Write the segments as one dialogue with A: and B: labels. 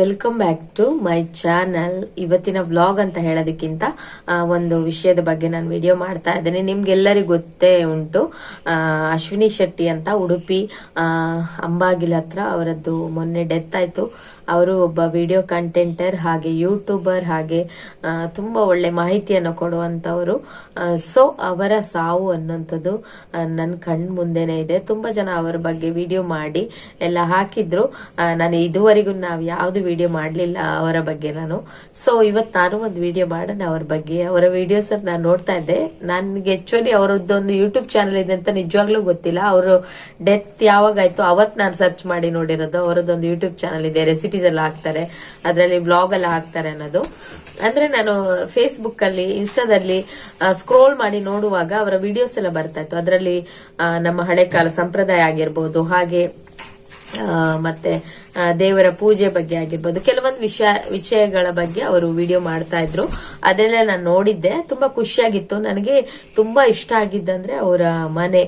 A: Welcome back to my channel ಇವತ್ತಿನ vlog ಅಂತ ಹೇಳೋದಕ್ಕಿಂತ ಒಂದು ವಿಷಯದ ಬಗ್ಗೆ ನಾನು ವಿಡಿಯೋ ಮಾಡ್ತಾ ಇದ್ದೇನೆ. ನಿಮ್ಗೆಲ್ಲರಿಗೂ ಗೊತ್ತೇ ಉಂಟು. ಅಶ್ವಿನಿ ಶೆಟ್ಟಿ ಅಂತ ಉಡುಪಿ ಅಂಬಾಗಿಲ ಹತ್ರ ಅವರದ್ದು ಮೊನ್ನೆ ಡೆತ್ ಆಯ್ತು. ಅವರು ಒಬ್ಬ ವಿಡಿಯೋ ಕಂಟೆಂಟರ್ ಹಾಗೆ ಯೂಟ್ಯೂಬರ್ ಹಾಗೆ ತುಂಬ ಒಳ್ಳೆ ಮಾಹಿತಿಯನ್ನು ಕೊಡುವಂಥವರು ಸೊ ಅವರ ಸಾವು ಅನ್ನೋಂಥದ್ದು ನನ್ನ ಕಣ್ ಮುಂದೆನೆ ಇದೆ. ತುಂಬ ಜನ ಅವರ ಬಗ್ಗೆ ವಿಡಿಯೋ ಮಾಡಿ ಎಲ್ಲ ಹಾಕಿದ್ರು. ನಾನು ಇದುವರೆಗೂ ನಾವು ಯಾವುದು ವಿಡಿಯೋ ಮಾಡಲಿಲ್ಲ ಅವರ ಬಗ್ಗೆ ನಾನು. ಸೊ ಇವತ್ತು ನಾನು ಒಂದು ವಿಡಿಯೋ ಮಾಡೋಣ ಅವ್ರ ಬಗ್ಗೆ. ಅವರ ವಿಡಿಯೋಸ್ ನಾನು ನೋಡ್ತಾ ಇದ್ದೆ. ನನಗೆ ಆ್ಯಕ್ಚುಲಿ ಅವರದ್ದೊಂದು ಯೂಟ್ಯೂಬ್ ಚಾನಲ್ ಇದೆ ಅಂತ ನಿಜವಾಗ್ಲೂ ಗೊತ್ತಿಲ್ಲ. ಅವರು ಡೆತ್ ಯಾವಾಗಾಯ್ತು ಅವತ್ತು ನಾನು ಸರ್ಚ್ ಮಾಡಿ ನೋಡಿರೋದು. ಅವರದ್ದೊಂದು ಯೂಟ್ಯೂಬ್ ಚಾನಲ್ ಇದೆ ರೆಸಿಪೀಸ್ ಎಲ್ಲ ಹಾಕ್ತಾರೆ. ಅದರಲ್ಲಿ ಬ್ಲಾಗ್ ಎಲ್ಲ ಹಾಕ್ತಾರೆ ಅನ್ನೋದು. ಅಂದ್ರೆ ನಾನು ಫೇಸ್ಬುಕ್ ಅಲ್ಲಿ ಇನ್ಸ್ಟಾದಲ್ಲಿ ಸ್ಕ್ರೋಲ್ ಮಾಡಿ ನೋಡುವಾಗ ಅವರ ವಿಡಿಯೋಸ್ ಎಲ್ಲ ಬರ್ತಾ ಇತ್ತು. ಅದರಲ್ಲಿ ನಮ್ಮ ಹಳೆ ಕಾಲ ಸಂಪ್ರದಾಯ ಆಗಿರ್ಬೋದು, ಹಾಗೆ ಮತ್ತೆ ದೇವರ ಪೂಜೆ ಬಗ್ಗೆ ಆಗಿರ್ಬೋದು, ಕೆಲವೊಂದು ವಿಷಯ, ವಿಷಯಗಳ ಬಗ್ಗೆ ಅವರು ವಿಡಿಯೋ ಮಾಡ್ತಾ ಇದ್ರು. ಅದೆಲ್ಲ ನಾನು ನೋಡಿದ್ದೆ. ತುಂಬಾ ಖುಷಿಯಾಗಿತ್ತು. ನನಗೆ ತುಂಬಾ ಇಷ್ಟ ಆಗಿದ್ದಂದ್ರೆ ಅವರ ಮನೆ.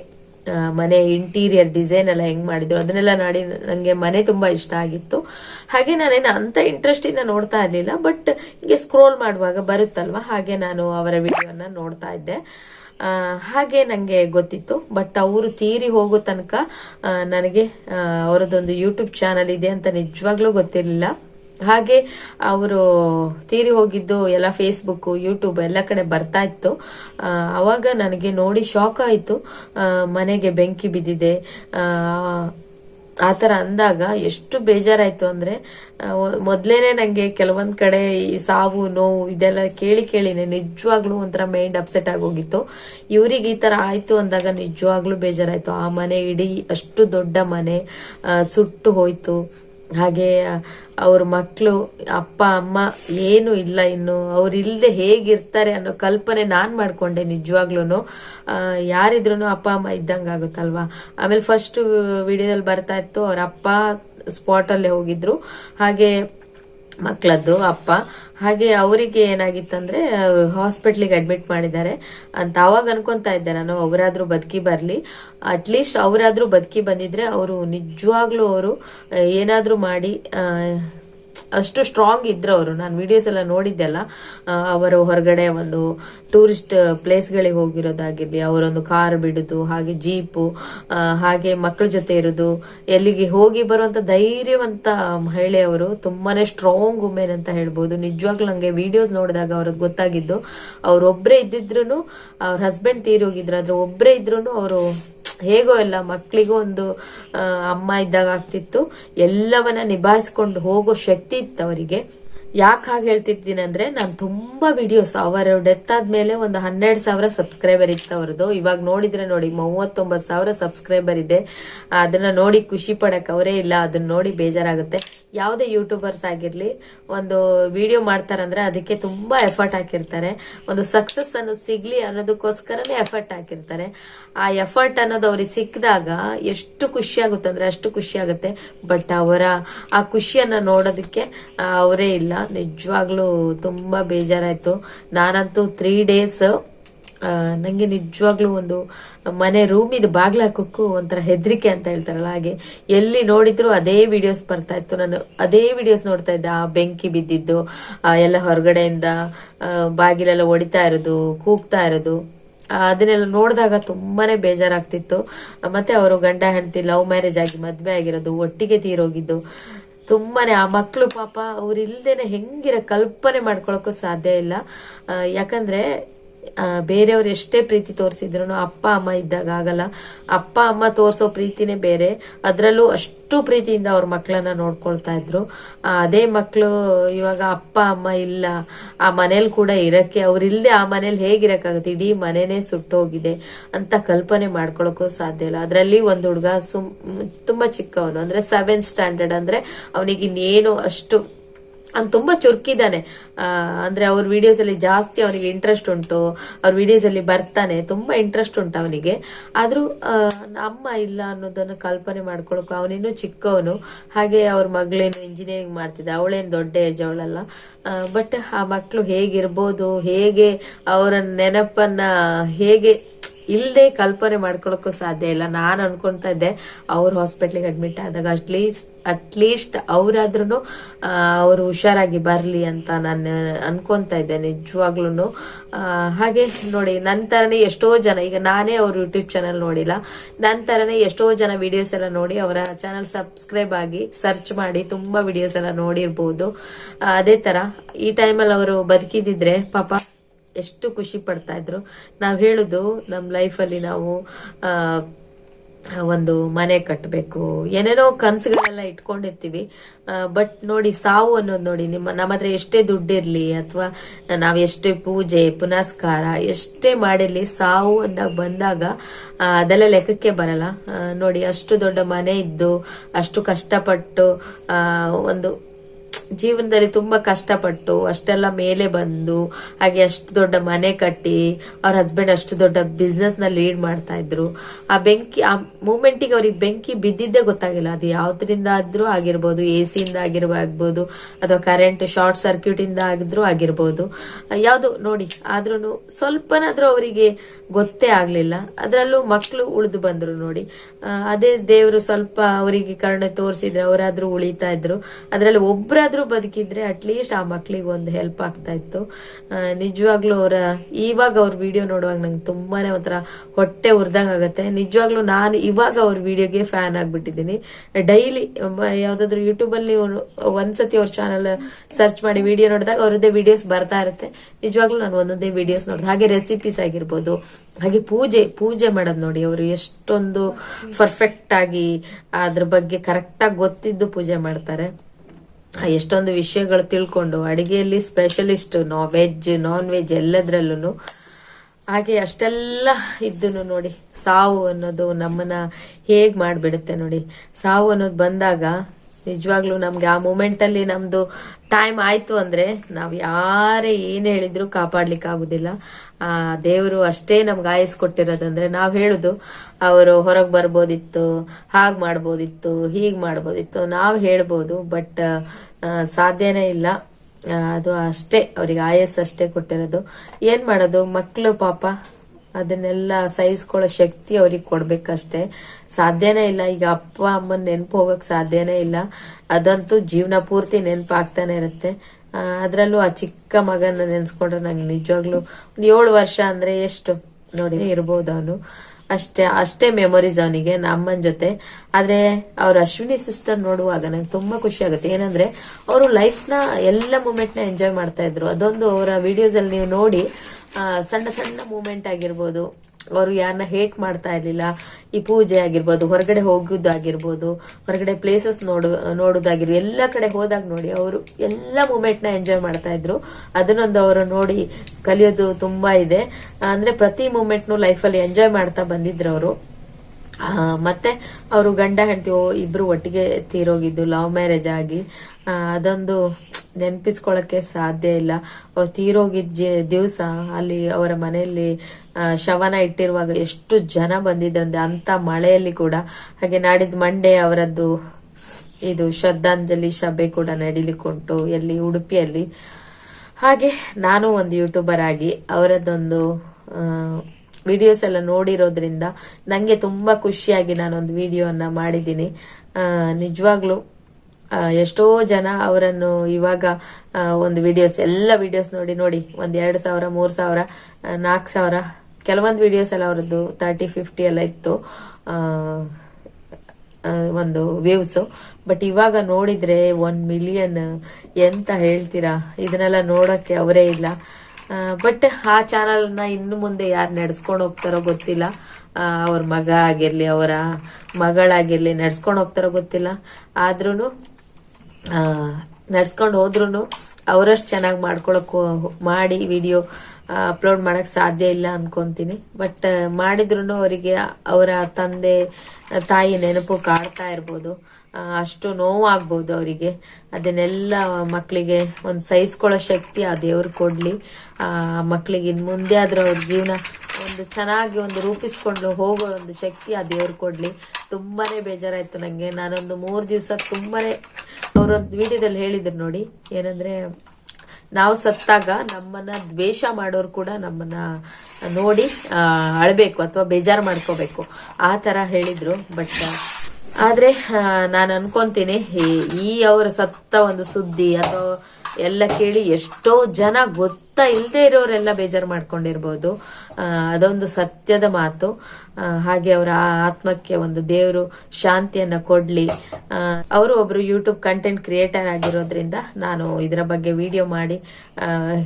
A: ಮನೆ ಇಂಟೀರಿಯರ್ ಡಿಸೈನ್ ಎಲ್ಲ ಹೆಂಗ್ ಮಾಡಿದ್ರು, ಅದನ್ನೆಲ್ಲ ನೋಡಿ ನನಗೆ ಮನೆ ತುಂಬಾ ಇಷ್ಟ ಆಗಿತ್ತು. ಹಾಗೆ ನಾನೇನು ಅಂತ ಇಂಟ್ರೆಸ್ಟ್ ಇಂದ ನೋಡ್ತಾ ಇರ್ಲಿಲ್ಲ ಬಟ್ ಹಿಂಗೆ ಸ್ಕ್ರೋಲ್ ಮಾಡುವಾಗ ಬರುತ್ತಲ್ವಾ, ಹಾಗೆ ನಾನು ಅವರ ವಿಡಿಯೋನ ನೋಡ್ತಾ ಇದ್ದೆ. ಹಾಗೆ ನನಗೆ ಗೊತ್ತಿತ್ತು ಬಟ್ ಅವರು ತೀರಿ ಹೋಗೋ ತನಕ ನನಗೆ ಅವರದೊಂದು ಯೂಟ್ಯೂಬ್ ಚಾನಲ್ ಇದೆ ಅಂತ ನಿಜವಾಗ್ಲೂ ಗೊತ್ತಿರಲಿಲ್ಲ. ಹಾಗೆ ಅವರು ತೀರಿ ಹೋಗಿದ್ದು ಎಲ್ಲ ಫೇಸ್ಬುಕ್ ಯೂಟ್ಯೂಬ್ ಎಲ್ಲ ಕಡೆ ಬರ್ತಾ ಇತ್ತು. ಅವಾಗ ನನಗೆ ನೋಡಿ ಶಾಕ್ ಆಯಿತು. ಮನೆಗೆ ಬೆಂಕಿ ಬಿದ್ದಿದೆ. ಆ, ಥರ ಅಂದಾಗ ಎಷ್ಟು ಬೇಜಾರಾಯ್ತು ಅಂದ್ರೆ ಮೊದಲೇನೆ ನನಗೆ ಕೆಲವೊಂದು ನಂಗೆ ಕೆಲವೊಂದ್ ಕಡೆ ಈ ಸಾವು ನೋವು ಇದೆಲ್ಲ ಕೇಳಿ ಕೇಳಿನೆ ನಿಜವಾಗ್ಲೂ ಒಂಥರ ಮೈಂಡ್ ಅಪ್ಸೆಟ್ ಆಗೋಗಿತ್ತು ಇವ್ರಿಗೆ ಈ ಥರ ಆಯ್ತು ಅಂದಾಗ ನಿಜವಾಗ್ಲೂ ಬೇಜಾರಾಯ್ತು. ಆ ಮನೆ ಇಡೀ ಅಷ್ಟು ದೊಡ್ಡ ಮನೆ ಸುಟ್ಟು ಹೋಯ್ತು. ಹಾಗೆ, ಅವ್ರ ಮಕ್ಕಳು ಅಪ್ಪ, ಅಮ್ಮ ಏನು ಇಲ್ಲ ಇನ್ನು. ಅವ್ರು ಇಲ್ಲದೆ ಹೇಗಿರ್ತಾರೆ ಅನ್ನೋ ಕಲ್ಪನೆ ನಾನು ಮಾಡ್ಕೊಂಡೆ ನಿಜವಾಗ್ಲೂ ಯಾರಿದ್ರು ಅಪ್ಪ, ಅಮ್ಮ ಇದ್ದಂಗೆ ಆಗುತ್ತಲ್ವಾ? ಆಮೇಲೆ ಫಸ್ಟ್ ವಿಡಿಯೋದಲ್ಲಿ ಬರ್ತಾ ಇತ್ತು, ಅವ್ರ ಅಪ್ಪ ಸ್ಪಾಟ್ ಅಲ್ಲೇ ಹೋಗಿದ್ರು. ಹಾಗೆ ಮಕ್ಕಳದ್ದು ಅಪ್ಪ. ಹಾಗೆ ಅವರಿಗೆ ಏನಾಗಿತ್ತಂದ್ರೆ ಹಾಸ್ಪಿಟ್ಲಿಗೆ ಅಡ್ಮಿಟ್ ಮಾಡಿದ್ದಾರೆ. ಅಂತ ಅವಾಗ ಅನ್ಕೊಂತಾ ಇದ್ದೆ ನಾನು, ಅವರಾದ್ರೂ ಬದುಕಿ ಬರಲಿ. ಅಟ್ಲೀಸ್ಟ್ ಅವರಾದ್ರೂ ಬದುಕಿ ಬಂದಿದ್ರೆ, ಅವರು ನಿಜವಾಗ್ಲೂ ಅವರು, ಏನಾದರೂ ಮಾಡಿ ಅಷ್ಟು ಸ್ಟ್ರಾಂಗ್ ಇದ್ರು ಅವರು ನಾನು ವಿಡಿಯೋಸ್ ಎಲ್ಲ ನೋಡಿದ್ದೆ ಅಲ್ಲ ಅವರು ಹೊರಗಡೆ ಒಂದು ಟೂರಿಸ್ಟ್ ಪ್ಲೇಸ್ಗಳಿಗೆ ಹೋಗಿರೋದಾಗಿರ್ಲಿ, ಅವರೊಂದು ಕಾರ್ ಬಿಡೋದು, ಹಾಗೆ ಜೀಪು ಹಾಗೆ ಮಕ್ಕಳ ಜೊತೆ ಇರೋದು, ಎಲ್ಲಿಗೆ ಹೋಗಿ ಬರುವಂತ ಧೈರ್ಯವಂತ ಮಹಿಳೆಯವರು, ತುಂಬಾನೇ ಸ್ಟ್ರಾಂಗ್ ವುಮೆನ್ ಅಂತ ಹೇಳ್ಬೋದು. ನಿಜವಾಗ್ಲೂ ನಂಗೆ ವಿಡಿಯೋಸ್ ನೋಡಿದಾಗ ಅವ್ರದ್ದು ಗೊತ್ತಾಗಿದ್ದು, ಅವ್ರೊಬ್ರೆ ಇದ್ದಿದ್ರು ಅವ್ರ ಹಸ್ಬೆಂಡ್ ತೀರಿ ಹೋಗಿದ್ರು, ಆದ್ರೆ ಒಬ್ರೆ ಇದ್ರು ಅವರು ಹೇಗೋ ಎಲ್ಲ ಮಕ್ಕಳಿಗೂ ಒಂದು ಅಮ್ಮ ಇದ್ದಾಗ ಆಗ್ತಿತ್ತು. ಎಲ್ಲವನ್ನ ನಿಭಾಯಿಸ್ಕೊಂಡು ಹೋಗೋ ಶಕ್ತಿ ಇತ್ತು ಅವರಿಗೆ. ಯಾಕೆ ಹಾಗೆ ಹೇಳ್ತಿದ್ದೀನಿ ಅಂದರೆ, ನಾನು ತುಂಬಾ ವಿಡಿಯೋಸ್ ಅವರ ಡೆತ್ ಆದಮೇಲೆ ಒಂದು ಹನ್ನೆರಡು ಸಾವಿರ ಸಬ್ಸ್ಕ್ರೈಬರ್ ಇತ್ತು ಅವ್ರದ್ದು. ಇವಾಗ ನೋಡಿದ್ರೆ ನೋಡಿ, ಮೂವತ್ತೊಂಬತ್ತು ಸಾವಿರ ಸಬ್ಸ್ಕ್ರೈಬರ್ ಇದೆ. ಅದನ್ನ ನೋಡಿ ಖುಷಿ ಪಡೋಕೆ ಅವರೇ ಇಲ್ಲ. ಅದನ್ನ ನೋಡಿ ಬೇಜಾರಾಗುತ್ತೆ. ಯಾವುದೇ ಯೂಟ್ಯೂಬರ್ಸ್ ಆಗಿರಲಿ, ಒಂದು ವಿಡಿಯೋ ಮಾಡ್ತಾರಂದ್ರೆ ಅದಕ್ಕೆ ತುಂಬಾ ಎಫರ್ಟ್ ಹಾಕಿರ್ತಾರೆ. ಒಂದು ಸಕ್ಸಸ್ ಅನ್ನೋದು ಸಿಗ್ಲಿ ಅನ್ನೋದಕ್ಕೋಸ್ಕರನೇ ಎಫರ್ಟ್ ಹಾಕಿರ್ತಾರೆ. ಆ ಎಫರ್ಟ್ ಅನ್ನೋದು ಅವ್ರಿಗೆ ಸಿಕ್ಕಿದಾಗ ಎಷ್ಟು ಖುಷಿ ಆಗುತ್ತೆ ಅಂದ್ರೆ ಅಷ್ಟು ಖುಷಿ ಆಗುತ್ತೆ. ಬಟ್ ಅವರ ಆ ಖುಷಿಯನ್ನ ನೋಡೋದಕ್ಕೆ ಅವರೇ ಇಲ್ಲ. ನಿಜವಾಗ್ಲೂ ತುಂಬಾ ಬೇಜಾರಾಯಿತು. ನಾನಂತೂ ತ್ರೀ ಡೇಸ್ ಆ, ನಂಗೆ ನಿಜವಾಗ್ಲೂ ಒಂದು ಮನೆ ರೂಮ್ ಬಾಗಿಲು ಹಾಕೋಕ್ಕೂ ಒಂಥರ ಹೆದರಿಕೆ ಅಂತ ಹೇಳ್ತಾರಲ್ಲ ಹಾಗೆ ಎಲ್ಲಿ ನೋಡಿದ್ರು ಅದೇ ವಿಡಿಯೋಸ್ ಬರ್ತಾ ಇತ್ತು. ನಾನು ಅದೇ ವಿಡಿಯೋಸ್ ನೋಡ್ತಾ ಇದ್ದೆ. ಆ ಬೆಂಕಿ ಬಿದ್ದಿದ್ದು ಎಲ್ಲ ಹೊರಗಡೆಯಿಂದ ಬಾಗಿಲೆಲ್ಲ ಒಡಿತಾ ಇರೋದು ಕೂಗ್ತಾ ಇರೋದು. ಅದನ್ನೆಲ್ಲ ನೋಡಿದಾಗ ತುಂಬಾನೇ ಬೇಜಾರಾಗ್ತಿತ್ತು. ಮತ್ತೆ ಅವರು ಗಂಡ ಹೆಂಡತಿ ಲವ್ ಮ್ಯಾರೇಜ್ ಆಗಿ ಮದ್ವೆ ಆಗಿರೋದು ಒಟ್ಟಿಗೆ ತೀರೋಗಿದ್ದು. ತುಂಬಾನೇ ಆ ಮಕ್ಕಳು ಪಾಪ ಅವ್ರು ಇಲ್ದೇನೆ ಹೆಂಗಿರ ಕಲ್ಪನೆ ಮಾಡ್ಕೊಳಕ್ಕೂ ಸಾಧ್ಯ ಇಲ್ಲ. ಯಾಕಂದ್ರೆ ಬೇರೆಯವ್ರು ಎಷ್ಟೇ ಪ್ರೀತಿ ತೋರಿಸಿದ್ರು ಅಪ್ಪ, ಅಮ್ಮ ಇದ್ದಾಗ ಆಗಲ್ಲ. ಅಪ್ಪ, ಅಮ್ಮ ತೋರಿಸೋ ಪ್ರೀತಿನೇ ಬೇರೆ. ಅದರಲ್ಲೂ ಅಷ್ಟು ಪ್ರೀತಿಯಿಂದ ಅವ್ರ ಮಕ್ಕಳನ್ನ ನೋಡ್ಕೊಳ್ತಾ ಇದ್ರು. ಅದೇ ಮಕ್ಕಳು ಇವಾಗ ಅಪ್ಪ, ಅಮ್ಮ ಇಲ್ಲ. ಆ ಮನೇಲಿ ಕೂಡ ಇರಕ್ಕೆ ಅವ್ರಿಲ್ಲದೆ ಆ ಮನೇಲಿ ಹೇಗಿರಕ್ಕಾಗುತ್ತೆ? ಇಡೀ ಮನೆನೇ ಸುಟ್ಟೋಗಿದೆ ಅಂತ ಕಲ್ಪನೆ ಮಾಡ್ಕೊಳಕ್ಕೂ ಸಾಧ್ಯ ಇಲ್ಲ. ಅದರಲ್ಲಿ ಒಂದು ಹುಡುಗ ಸುಮ್, ತುಂಬಾ ಚಿಕ್ಕವನು. ಅಂದ್ರೆ ಸೆವೆಂತ್ ಸ್ಟ್ಯಾಂಡರ್ಡ್ ಅಂದ್ರೆ ಅವನಿಗೆ ಇನ್ನೇನು ಅಷ್ಟು ಅವ್ನು ತುಂಬಾ ಚುರುಕಿದ್ದಾನೆ. ಅಂದ್ರೆ ಅವ್ರ ವಿಡಿಯೋಸ್ ಅಲ್ಲಿ ಜಾಸ್ತಿ ಅವನಿಗೆ ಇಂಟ್ರೆಸ್ಟ್ ಉಂಟು. ಅವ್ರ ವಿಡಿಯೋಸ್ ಅಲ್ಲಿ ಬರ್ತಾನೆ. ತುಂಬಾ ಇಂಟ್ರೆಸ್ಟ್ ಉಂಟು ಅವನಿಗೆ. ಆದ್ರೂ ಅಮ್ಮ ಇಲ್ಲ ಅನ್ನೋದನ್ನ ಕಲ್ಪನೆ ಮಾಡ್ಕೊಳಕ್ ಅವನಿನ್ನೂ ಚಿಕ್ಕವನು. ಹಾಗೆ ಅವ್ರ ಮಗಳೇನು ಇಂಜಿನಿಯರಿಂಗ್ ಮಾಡ್ತಿದ್ದ. ಅವಳೇನು ದೊಡ್ಡ ಏಜ್ ಅವಳಲ್ಲ. ಬಟ್ ಆ ಮಕ್ಕಳು ಹೇಗಿರ್ಬೋದು, ಹೇಗೆ ಅವರ ನೆನಪನ್ನ ಹೇಗೆ ಇಲ್ಲದೆ ಕಲ್ಪನೆ ಮಾಡ್ಕೊಳಕ್ಕೂ ಸಾಧ್ಯ ಇಲ್ಲ. ನಾನು ಅನ್ಕೊಂತಾ ಇದ್ದೆ, ಅವ್ರ ಹಾಸ್ಪಿಟ್ಲಿಗೆ ಅಡ್ಮಿಟ್ ಆದಾಗ ಅಟ್ಲೀಸ್ಟ್ ಅಟ್ಲೀಸ್ಟ್ ಅವರಾದ್ರೂ ಅವರು ಹುಷಾರಾಗಿ ಬರಲಿ ಅಂತ ನಾನು ಅನ್ಕೊಂತಾ ಇದ್ದೆ ನಿಜವಾಗ್ಲೂ ಹಾಗೆ ನೋಡಿ ನನ್ನ ಥರನೇ ಎಷ್ಟೋ ಜನ, ಈಗ ನಾನೇ ಅವ್ರ ಯೂಟ್ಯೂಬ್ ಚಾನಲ್ ನೋಡಿಲ್ಲ. ನನ್ನ ಥರನೇ ಎಷ್ಟೋ ಜನ ವಿಡಿಯೋಸ್ ಎಲ್ಲ ನೋಡಿ ಅವರ ಚಾನಲ್ ಸಬ್ಸ್ಕ್ರೈಬ್ ಆಗಿ ಸರ್ಚ್ ಮಾಡಿ ತುಂಬ ವಿಡಿಯೋಸ್ ಎಲ್ಲ ನೋಡಿರ್ಬೋದು. ಅದೇ ಥರ ಈ ಟೈಮಲ್ಲಿ ಅವರು ಬದುಕಿದಿದ್ರೆ ಪಾಪ ಎಷ್ಟು ಖುಷಿ ಪಡ್ತಾ ಇದ್ರು. ನಾವು ಹೇಳುದು ನಮ್ಮ ಲೈಫಲ್ಲಿ ನಾವು ಒಂದು ಮನೆ ಕಟ್ಟಬೇಕು ಏನೇನೋ ಕನಸುಗಳೆಲ್ಲ ಇಟ್ಕೊಂಡಿರ್ತೀವಿ. ಬಟ್ ನೋಡಿ ಸಾವು ಅನ್ನೋದು ನೋಡಿ ನಿಮ್ಮ ನಮ್ಮ ಹತ್ರ ಎಷ್ಟೇ ದುಡ್ಡಿರಲಿ ಅಥವಾ ನಾವು ಎಷ್ಟೇ ಪೂಜೆ, ಪುನಸ್ಕಾರ, ಎಷ್ಟೇ ಮಾಡಿರಲಿ ಸಾವು ಅಂದಾಗ ಬಂದಾಗ ಅದೆಲ್ಲ ಲೆಕ್ಕಕ್ಕೆ ಬರಲ್ಲ. ನೋಡಿ ಅಷ್ಟು ದೊಡ್ಡ ಮನೆ ಇದ್ದು, ಅಷ್ಟು ಕಷ್ಟಪಟ್ಟು ಒಂದು ಜೀವನದಲ್ಲಿ ತುಂಬಾ ಕಷ್ಟಪಟ್ಟು ಅಷ್ಟೆಲ್ಲ ಮೇಲೆ ಬಂದು ಹಾಗೆ ಅಷ್ಟು ದೊಡ್ಡ ಮನೆ ಕಟ್ಟಿ ಅವ್ರ ಹಸ್ಬೆಂಡ್ ಅಷ್ಟು ದೊಡ್ಡ ಬಿಸ್ನೆಸ್ನ ಲೀಡ್ ಮಾಡ್ತಾ ಇದ್ರು. ಆ ಬೆಂಕಿ, ಆ ಮೂಮೆಂಟಿಗೆ ಅವ್ರಿಗೆ ಬೆಂಕಿ ಬಿದ್ದಿದ್ದೇ ಗೊತ್ತಾಗಿಲ್ಲ. ಅದು ಯಾವ್ದ್ರಿಂದ ಆದ್ರೂ ಆಗಿರ್ಬೋದು ಎ ಸಿಯಿಂದ ಆಗಿರ್ಬೋದು ಅಥವಾ ಕರೆಂಟ್ ಶಾರ್ಟ್ ಸರ್ಕ್ಯೂಟ್ ಇಂದ ಆಗಿದ್ರು ಆಗಿರ್ಬೋದು. ಯಾವುದು ನೋಡಿ ಆದ್ರೂ ಸ್ವಲ್ಪನಾದ್ರೂ ಅವರಿಗೆ ಗೊತ್ತೇ ಆಗ್ಲಿಲ್ಲ. ಅದರಲ್ಲೂ ಮಕ್ಕಳು ಉಳಿದು ಬಂದ್ರು ನೋಡಿ. ಅದೇ ದೇವರು ಸ್ವಲ್ಪ ಅವರಿಗೆ ಕರುಣೆ ತೋರಿಸಿದ್ರೆ ಅವರಾದ್ರೂ ಉಳಿತಾ ಇದ್ರು. ಅದರಲ್ಲಿ ಒಬ್ರಾದ್ರೂ ಬದುಕಿದ್ರೆ ಅಟ್ಲೀಸ್ಟ್ ಆ ಮಕ್ಳಿಗೆ ಒಂದು ಹೆಲ್ಪ್ ಆಗ್ತಾ ಇತ್ತು. ನಿಜವಾಗ್ಲೂ ಅವರ, ಇವಾಗ ಅವ್ರ ವಿಡಿಯೋ ನೋಡುವಾಗ ನಂಗೆ ತುಂಬಾನೇ ಒಂಥರ ಹೊಟ್ಟೆ ಉರ್ದಂಗ್ ಆಗತ್ತೆ. ನಿಜವಾಗ್ಲೂ ನಾನು ಇವಾಗ ಅವ್ರ ವಿಡಿಯೋಗೆ ಫ್ಯಾನ್ ಆಗ್ಬಿಟ್ಟಿದ್ದೀನಿ. ಡೈಲಿ ಯಾವ್ದಾದ್ರು ಯೂಟ್ಯೂಬ್ ಅಲ್ಲಿ ನೀವು ಒಂದ್ಸತಿ ಅವ್ರ ಚಾನಲ್ ಸರ್ಚ್ ಮಾಡಿ ವಿಡಿಯೋ ನೋಡಿದಾಗ ಅವ್ರದ್ದೇ ವಿಡಿಯೋಸ್ ಬರ್ತಾ ಇರುತ್ತೆ. ನಿಜವಾಗ್ಲೂ ನಾನು ಒಂದೊಂದೇ ವಿಡಿಯೋಸ್ ನೋಡಿದೆ. ಹಾಗೆ ರೆಸಿಪೀಸ್ ಆಗಿರ್ಬೋದು, ಹಾಗೆ ಪೂಜೆ ಪೂಜೆ ಮಾಡೋದು ನೋಡಿ ಅವರು ಎಷ್ಟೊಂದು ಪರ್ಫೆಕ್ಟ್ ಆಗಿ ಅದ್ರ ಬಗ್ಗೆ ಕರೆಕ್ಟಾಗಿ ಗೊತ್ತಿದ್ದು ಪೂಜೆ ಮಾಡ್ತಾರೆ. ಎಷ್ಟೊಂದು ವಿಷಯಗಳು ತಿಳ್ಕೊಂಡು ಅಡಿಗೆಯಲ್ಲಿ ಸ್ಪೆಷಲಿಸ್ಟ್ ನಾ ವೆಜ್ ನಾನ್ ವೆಜ್ ಎಲ್ಲದ್ರಲ್ಲೂ ಹಾಗೆ ಅಷ್ಟೆಲ್ಲ ಇದ್ದನು ನೋಡಿ, ಸಾವು ಅನ್ನೋದು ನಮ್ಮನ್ನ ಹೇಗೆ ಮಾಡಿಬಿಡುತ್ತೆ ನೋಡಿ. ಸಾವು ಅನ್ನೋದು ಬಂದಾಗ ನಿಜವಾಗ್ಲೂ ನಮ್ಗೆ ಆ ಮೂಮೆಂಟಲ್ಲಿ ನಮ್ದು ಟೈಮ್ ಆಯ್ತು ಅಂದ್ರೆ ನಾವು ಯಾರೇ ಏನ್ ಹೇಳಿದ್ರು ಕಾಪಾಡ್ಲಿಕ್ಕೆ ಆಗುದಿಲ್ಲ. ಆ, ದೇವರು ಅಷ್ಟೇ ನಮ್ಗೆ ಆಯಸ್ ಕೊಟ್ಟಿರೋದಂದ್ರೆ ನಾವ್ ಹೇಳುದು, ಅವರು ಹೊರಗ್ ಬರ್ಬೋದಿತ್ತು, ಹಾಗ್ ಮಾಡ್ಬೋದಿತ್ತು, ಹೀಗ್ ಮಾಡ್ಬೋದಿತ್ತು, ನಾವ್ ಹೇಳ್ಬೋದು ಬಟ್ ಸಾಧ್ಯನೇ ಇಲ್ಲ. ಅದು ಅಷ್ಟೇ, ಅವ್ರಿಗೆ ಆಯಸ್ ಅಷ್ಟೇ ಕೊಟ್ಟಿರೋದು. ಏನ್ ಮಾಡೋದು ಮಕ್ಕಳು ಪಾಪ ಅದನ್ನೆಲ್ಲ ಸಹಿಸ್ಕೊಳ್ಳೋ ಶಕ್ತಿ ಅವ್ರಿಗೆ ಕೊಡ್ಬೇಕಷ್ಟೇ. ಸಾಧ್ಯನೇ ಇಲ್ಲ. ಈಗ ಅಪ್ಪ, ಅಮ್ಮನ ನೆನಪು ಹೋಗಕ್ ಸಾಧ್ಯನೇ ಇಲ್ಲ. ಅದಂತೂ ಜೀವನ ಪೂರ್ತಿ ನೆನಪಾಗ್ತಾನೆ ಇರುತ್ತೆ. ಅದರಲ್ಲೂ ಆ ಚಿಕ್ಕ ಮಗನ ನೆನೆಸ್ಕೊಂಡ್ರೆ ನಂಗೆ ನಿಜವಾಗ್ಲೂ ಒಂದು ಏಳು ವರ್ಷ ಅಂದ್ರೆ ಎಷ್ಟು ನೋಡಿ ಇರ್ಬೋದು ಅವನು. ಅಷ್ಟೇ ಅಷ್ಟೇ ಮೆಮೊರೀಸ್ ಅವನಿಗೆ ನಮ್ಮನ್ ಜೊತೆ. ಆದ್ರೆ ಅವ್ರ ಅಶ್ವಿನಿ ಸಿಸ್ಟರ್ ನೋಡುವಾಗ ನಂಗೆ ತುಂಬಾ ಖುಷಿ ಆಗುತ್ತೆ. ಏನಂದ್ರೆ ಅವರು ಲೈಫ್ನ ಎಲ್ಲ ಮೂಮೆಂಟ್ನ ಎಂಜಾಯ್ ಮಾಡ್ತಾ ಇದ್ರು. ಅದೊಂದು ಅವರ ವಿಡಿಯೋಸ್ ಅಲ್ಲಿ ನೀವು ನೋಡಿ ಸಣ್ಣ ಸಣ್ಣ ಮೂಮೆಂಟ್ ಆಗಿರ್ಬೋದು. ಅವರು ಯಾರನ್ನ ಹೇಟ್ ಮಾಡ್ತಾ ಇರ್ಲಿಲ್ಲ, ಈ ಪೂಜೆ ಆಗಿರ್ಬೋದು, ಹೊರಗಡೆ ಹೋಗುದಾಗಿರ್ಬೋದು, ಹೊರಗಡೆ ಪ್ಲೇಸಸ್ ನೋಡು, ನೋಡೋದಾಗಿರ್ಬೋದು, ಎಲ್ಲ ಕಡೆ ಹೋದಾಗ ನೋಡಿ ಅವರು ಎಲ್ಲ ಮೂಮೆಂಟ್ನ ಎಂಜಾಯ್ ಮಾಡ್ತಾ ಇದ್ರು. ಅದನ್ನೊಂದು ಅವರು ನೋಡಿ ಕಲಿಯೋದು ತುಂಬಾ ಇದೆ. ಅಂದ್ರೆ ಪ್ರತಿ ಮೂಮೆಂಟ್ನು ಲೈಫಲ್ಲಿ ಎಂಜಾಯ್ ಮಾಡ್ತಾ ಬಂದಿದ್ರು ಅವರು. ಮತ್ತೆ ಅವರು ಗಂಡ ಹೆಂಡತಿ ಇಬ್ರು ಒಟ್ಟಿಗೆ ತೀರೋಗಿದ್ದು ಲವ್ ಮ್ಯಾರೇಜ್ ಆಗಿ ಅದೊಂದು ನೆನಪಿಸ್ಕೊಳಕ್ಕೆ ಸಾಧ್ಯ ಇಲ್ಲ. ಅವ್ರು ತೀರೋಗಿದ್ದ ದಿವಸ ಅಲ್ಲಿ ಅವರ ಮನೆಯಲ್ಲಿ ಶವನ ಇಟ್ಟಿರುವಾಗ ಎಷ್ಟು ಜನ ಬಂದಿದ್ರಂತೆ ಅಂತ ಮಳೆಯಲ್ಲಿ ಕೂಡ. ಹಾಗೆ ನಾಡಿದ್ದು ಮಂಡೆ ಅವರದ್ದು ಇದು ಶ್ರದ್ಧಾಂಜಲಿ ಸಭೆ ಕೂಡ ನಡೀಲಿಕ್ಕುಂಟು ಎಲ್ಲಿ, ಉಡುಪಿಯಲ್ಲಿ. ಹಾಗೆ ನಾನು ಒಂದು ಯೂಟ್ಯೂಬರ್ ಆಗಿ ಅವರದ್ದೊಂದು ವಿಡಿಯೋಸ್ ಎಲ್ಲ ನೋಡಿರೋದ್ರಿಂದ ನನಗೆ ತುಂಬಾ ಖುಷಿಯಾಗಿ ನಾನೊಂದು ವಿಡಿಯೋನ ಮಾಡಿದ್ದೀನಿ. ನಿಜವಾಗ್ಲೂ ಎಷ್ಟೋ ಜನ ಅವರನ್ನು ಇವಾಗ ಒಂದು ವಿಡಿಯೋಸ್ ಎಲ್ಲ ವಿಡಿಯೋಸ್ ನೋಡಿ ನೋಡಿ, ಒಂದ್ ಎರಡು ಸಾವಿರ, ಮೂರ್ ಸಾವಿರ ನಾಲ್ಕು ಸಾವಿರ, ಕೆಲವೊಂದು ವಿಡಿಯೋಸ್ ಎಲ್ಲ ಅವರದ್ದು ತರ್ಟಿ ಫಿಫ್ಟಿ ಎಲ್ಲ ಇತ್ತು. ಒಂದು ವ್ಯೂವ್ಸು ಬಟ್ ಇವಾಗ ನೋಡಿದ್ರೆ ಒನ್ ಮಿಲಿಯನ್ ಎಂತ ಹೇಳ್ತೀರಾ? ಇದನ್ನೆಲ್ಲ ನೋಡಕ್ಕೆ ಅವರೇ ಇಲ್ಲ. ಬಟ್ ಆ ಚಾನಲ್ನ ಇನ್ನು ಮುಂದೆ ಯಾರು ನಡೆಸ್ಕೊಂಡು ಹೋಗ್ತಾರೋ ಗೊತ್ತಿಲ್ಲ. ಅವ್ರ ಮಗ ಆಗಿರಲಿ, ಅವರ ಮಗಳಾಗಿರಲಿ, ನಡ್ಸ್ಕೊಂಡು ಹೋಗ್ತಾರೋ ಗೊತ್ತಿಲ್ಲ. ಆದ್ರೂ ನಡ್ಸ್ಕೊಂಡು ಹೋದ್ರೂ ಅವರಷ್ಟು ಚೆನ್ನಾಗಿ ಮಾಡ್ಕೊಳಕ್ ಮಾಡಿ ವಿಡಿಯೋ ಅಪ್ಲೋಡ್ ಮಾಡಕ್ ಸಾಧ್ಯ ಇಲ್ಲ ಅನ್ಕೊಂತೀನಿ. ಬಟ್ ಮಾಡಿದ್ರು ಅವರಿಗೆ ಅವರ ತಂದೆ, ತಾಯಿ ನೆನಪು ಕಾಡ್ತಾ ಇರ್ಬೋದು. ಅಷ್ಟು ನೋವಾಗ್ಬೋದು ಅವರಿಗೆ. ಅದನ್ನೆಲ್ಲ ಮಕ್ಕಳಿಗೆ ಒಂದು ಸಹಿಸ್ಕೊಳ್ಳೋ ಶಕ್ತಿ ಆ ದೇವ್ರು ಕೊಡ್ಲಿ. ಆ ಮಕ್ಕಳಿಗೆ ಇನ್ ಮುಂದೆ ಆದ್ರೂ ಅವ್ರ ಜೀವನ ಒಂದು ಚೆನ್ನಾಗಿ ಒಂದು ರೂಪಿಸ್ಕೊಂಡು ಹೋಗೋ ಒಂದು ಶಕ್ತಿ ಆ ದೇವ್ರು ಕೊಡ್ಲಿ. ತುಂಬಾನೇ ಬೇಜಾರಾಯಿತು ನನಗೆ ನಾನೊಂದು ಮೂರು ದಿವಸ ತುಂಬಾನೇ ಅವರೊಂದು ವಿಡಿಯೋದಲ್ಲಿ ಹೇಳಿದ್ರು ನೋಡಿ. ಏನಂದ್ರೆ, ನಾವು ಸತ್ತಾಗ ನಮ್ಮನ್ನ ದ್ವೇಷ ಮಾಡೋರು ಕೂಡ ನಮ್ಮನ್ನ ನೋಡಿ ಅಳ್ಬೇಕು ಅಥವಾ ಬೇಜಾರು ಮಾಡ್ಕೋಬೇಕು. ಆ ತರ ಹೇಳಿದ್ರು. ಬಟ್ ಆದ್ರೆ ನಾನು ಅನ್ಕೊಂತೀನಿ ಈ- ಅವರ ಸತ್ತ ಒಂದು ಸುದ್ದಿ ಅಥವಾ ಎಲ್ಲ ಕೇಳಿ ಎಷ್ಟೋ ಜನ ಗೊತ್ತಾ ಇಲ್ಲದೆ ಇರೋರೆಲ್ಲ ಬೇಜಾರು ಮಾಡ್ಕೊಂಡಿರ್ಬೋದು. ಅದೊಂದು ಸತ್ಯದ ಮಾತು. ಹಾಗೆ ಅವರ ಆತ್ಮಕ್ಕೆ ಒಂದು ದೇವರು ಶಾಂತಿಯನ್ನ ಕೊಡ್ಲಿ. ಅವರು ಒಬ್ರು ಯೂಟ್ಯೂಬ್ ಕಂಟೆಂಟ್ ಕ್ರಿಯೇಟರ್ ಆಗಿರೋದ್ರಿಂದ ನಾನು ಇದರ ಬಗ್ಗೆ ವಿಡಿಯೋ ಮಾಡಿ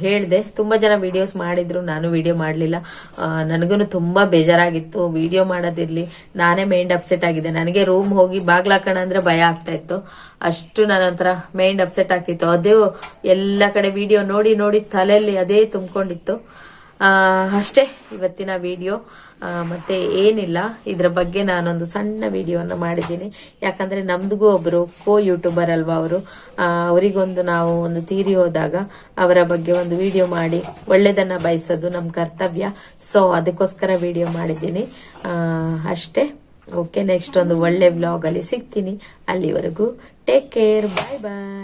A: ಹೇಳಿದೆ. ತುಂಬಾ ಜನ ವಿಡಿಯೋಸ್ ಮಾಡಿದ್ರು, ನಾನು ವಿಡಿಯೋ ಮಾಡಲಿಲ್ಲ. ನನಗೂ ತುಂಬಾ ಬೇಜಾರಾಗಿತ್ತು. ವಿಡಿಯೋ ಮಾಡೋದಿರ್ಲಿ, ನಾನೇ ಮೈಂಡ್ ಅಪ್ಸೆಟ್ ಆಗಿದೆ ನನಗೆ ರೂಮ್ ಹೋಗಿ ಬಾಗ್ಲಾಕಣ ಅಂದ್ರೆ ಭಯ ಆಗ್ತಾ ಇತ್ತು. ಅಷ್ಟು ನನ್ನ ಹತ್ರ ಮೈಂಡ್ ಅಪ್ಸೆಟ್ ಆಗ್ತಿತ್ತು. ಅದು ಎಲ್ಲ ಕಡೆ ವಿಡಿಯೋ ನೋಡಿ ನೋಡಿ ತಲೆಯಲ್ಲಿ ಅದೇ ತುಂಬಿಕೊಂಡಿತ್ತು. ಅಷ್ಟೇ ಇವತ್ತಿನ ವಿಡಿಯೋ. ಮತ್ತೆ ಏನಿಲ್ಲ, ಇದರ ಬಗ್ಗೆ ನಾನೊಂದು ಸಣ್ಣ ವಿಡಿಯೋನ ಮಾಡಿದ್ದೀನಿ. ಯಾಕಂದ್ರೆ ನಮ್ದಿಗೂ ಒಬ್ಬರು ಕೋ ಯೂಟ್ಯೂಬರ್ ಅಲ್ವಾ ಅವರು. ಅವರಿಗೊಂದು ನಾವು ಒಂದು ತೀರಿ ಹೋದಾಗ ಅವರ ಬಗ್ಗೆ ಒಂದು ವಿಡಿಯೋ ಮಾಡಿ, ಒಳ್ಳೇದನ್ನ ಬಯಸೋದು ನಮ್ಮ ಕರ್ತವ್ಯ. ಸೊ ಅದಕ್ಕೋಸ್ಕರ ವಿಡಿಯೋ ಮಾಡಿದ್ದೀನಿ. ಅಷ್ಟೇ. ಓಕೆ ನೆಕ್ಸ್ಟ್ ಒಂದು ಒಳ್ಳೆ ವ್ಲಾಗಲ್ಲಿ ಸಿಗ್ತೀನಿ. ಅಲ್ಲಿವರೆಗೂ ಟೇಕ್ ಕೇರ್ ಬಾಯ್ ಬಾಯ್